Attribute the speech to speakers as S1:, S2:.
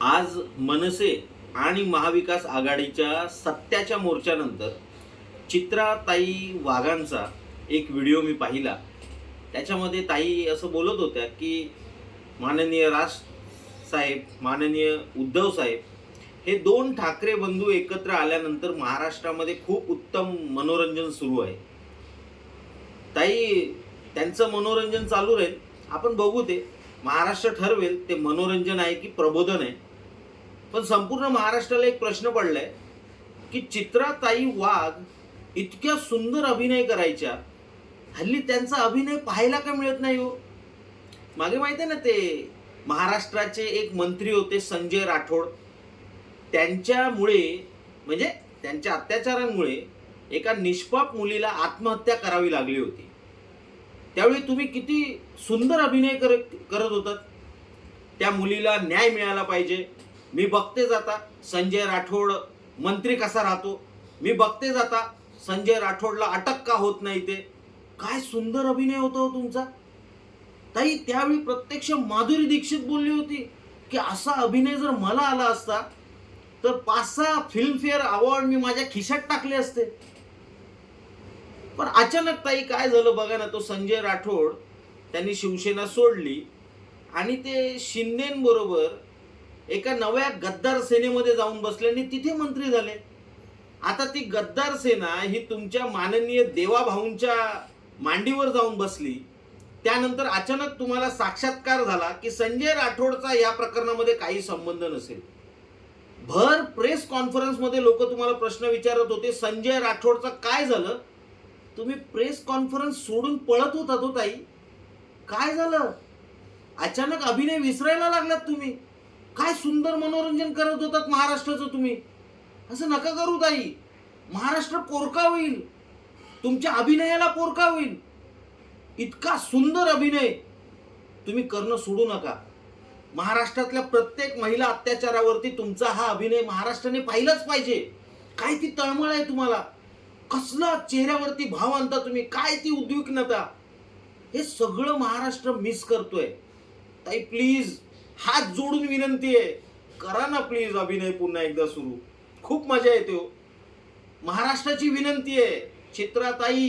S1: आज मनसे आणि महाविकास आघाडीच्या सत्याच्या मोर्चानंतर चित्राताई वाघांचा एक व्हिडिओ मी पाहिला. त्याच्यामध्ये ताई असं बोलत होत्या की माननीय राष्ट्र साहेब माननीय उद्धव साहेब हे दोन ठाकरे बंधू एकत्र आल्यानंतर महाराष्ट्रामध्ये खूप उत्तम मनोरंजन सुरू आहे. ताई त्यांचं मनोरंजन चालू राहील. आपण बघू ते. महाराष्ट्र ठरवेल ते मनोरंजन आहे की प्रबोधन आहे. पण संपूर्ण महाराष्ट्राला एक प्रश्न पडला आहे की चित्राताई वाघ इतक्या सुंदर अभिनय करायच्या हल्ली त्यांचा अभिनय पाहायला का मिळत नाही हो? मागे माहिती आहे ना ते महाराष्ट्राचे एक मंत्री होते संजय राठोड. त्यांच्यामुळे म्हणजे त्यांच्या अत्याचारांमुळे एका निष्पाप मुलीला आत्महत्या करावी लागली होती. त्यावेळी तुम्ही किती सुंदर अभिनय कर करत होतात. त्या मुलीला न्याय मिळाला पाहिजे. मी बघते जाता संजय राठोड मंत्री कसा राहतो. मी बघते जाता संजय राठोडला अटक का होत नाही ते. काय सुंदर अभिनय होतो हो तुमचा. ताई त्यावेळी प्रत्यक्ष माधुरी दीक्षित बोलली होती की असा अभिनय जर मला आला असता तर पाच सहा फिल्मफेअर अवॉर्ड मी माझ्या खिशात टाकले असते. पण अचानक ताई काय झालं बघा ना तो संजय राठोड त्यांनी शिवसेना सोडली आणि ते शिंदेबरोबर एका नव्या गद्दार सेनेमध्ये जाऊन बसले आणि तिथे मंत्री झाले. आता ती गद्दार सेना ही तुमच्या माननीय देवाभाऊंच्या मांडीवर जाऊन बसली. त्यानंतर अचानक तुम्हाला साक्षात्कार झाला की संजय राठोडचा या प्रकरणामध्ये काही संबंध नसेल. भर प्रेस कॉन्फरन्समध्ये लोक तुम्हाला प्रश्न विचारत होते संजय राठोडचं काय झालं? तुम्ही प्रेस कॉन्फरन्स सोडून पळत होता तो ताई. काय झालं? अचानक अभिनय विसरायला लागलात तुम्ही. काय सुंदर मनोरंजन करत होतात महाराष्ट्राचं तुम्ही? असं नका करू ताई. महाराष्ट्र पोरका होईल. तुमच्या अभिनयाला पोरका होईल. इतका सुंदर अभिनय तुम्ही करणं सोडू नका. महाराष्ट्रातल्या प्रत्येक महिला अत्याचारावरती तुमचा हा अभिनय महाराष्ट्राने पाहिलाच पाहिजे. काय ती तळमळ आहे तुम्हाला? कसला चेहऱ्यावरती भाव आणता तुम्ही? काय ती उद्विग्नता? हे सगळं महाराष्ट्र मिस करतोय. ताई प्लीज हात जोडून विनंती आहे. करा ना प्लीज अभिनय पुन्हा एकदा सुरू. खूप मजा येते हो. महाराष्ट्राची विनंती आहे. चित्राताई